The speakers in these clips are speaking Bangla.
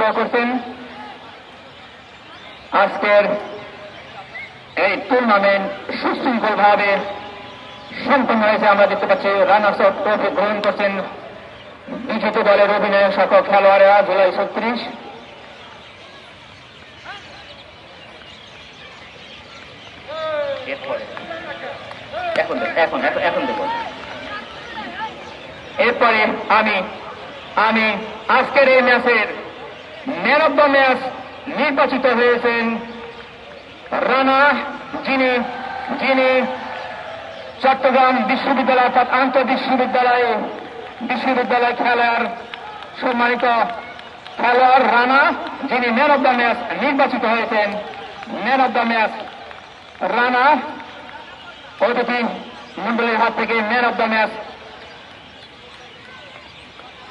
সংগ্রহ করছেন। আজকের এই টুর্নামেন্ট সুশৃঙ্খলভাবে সম্পন্ন হয়েছে। আমরা দেখতে পাচ্ছি রানার্স অফ ট্রফি গ্রহণ করছেন বিজেত দলের অধিনায়ক সকল খেলোয়াড়েরা জুলাই ছত্রিশ। এরপরে আমি আমি আজকের এই ম্যাচের ম্যান অব দ্য ম্যাচ নির্বাচিত হয়েছেন রানা, যিনি যিনি চট্টগ্রাম বিশ্ববিদ্যালয় অর্থাৎ আন্তঃ বিশ্ববিদ্যালয়ে বিশ্ববিদ্যালয় খেলার সম্মানিত খেলোয়াড় রানা, যিনি ম্যান অব দ্য ম্যাচ নির্বাচিত হয়েছেন। Man of the match Rana, অতিথি মন্ডলের হাত থেকে man of the match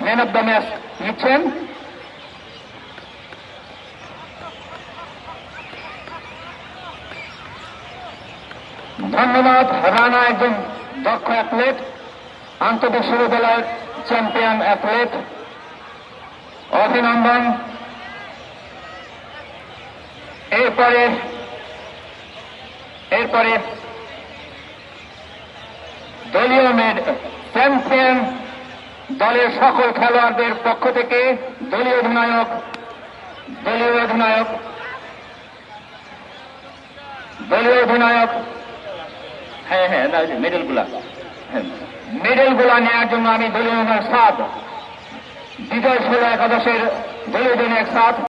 man of the match নিচ্ছেন। ধন্যবাদ, রানা একজন দক্ষ অ্যাথলেট আন্তঃবিশ্ববিদ্যালয়ের চ্যাম্পিয়ন অ্যাথলেট। অভিনন্দন। এরপরে এরপরে দলীয় মেড চ্যাম্পিয়ন দলের সকল খেলোয়াড়দের পক্ষ থেকে দলীয় অধিনায়ক দলীয় অধিনায়ক দলীয় অধিনায়ক হ্যাঁ হ্যাঁ মেডেলগুলা মেডেলগুলো নেওয়ার জন্য আমি দলীয় সাত বিজয় ষোলো একাদশের দলীয় এক সাত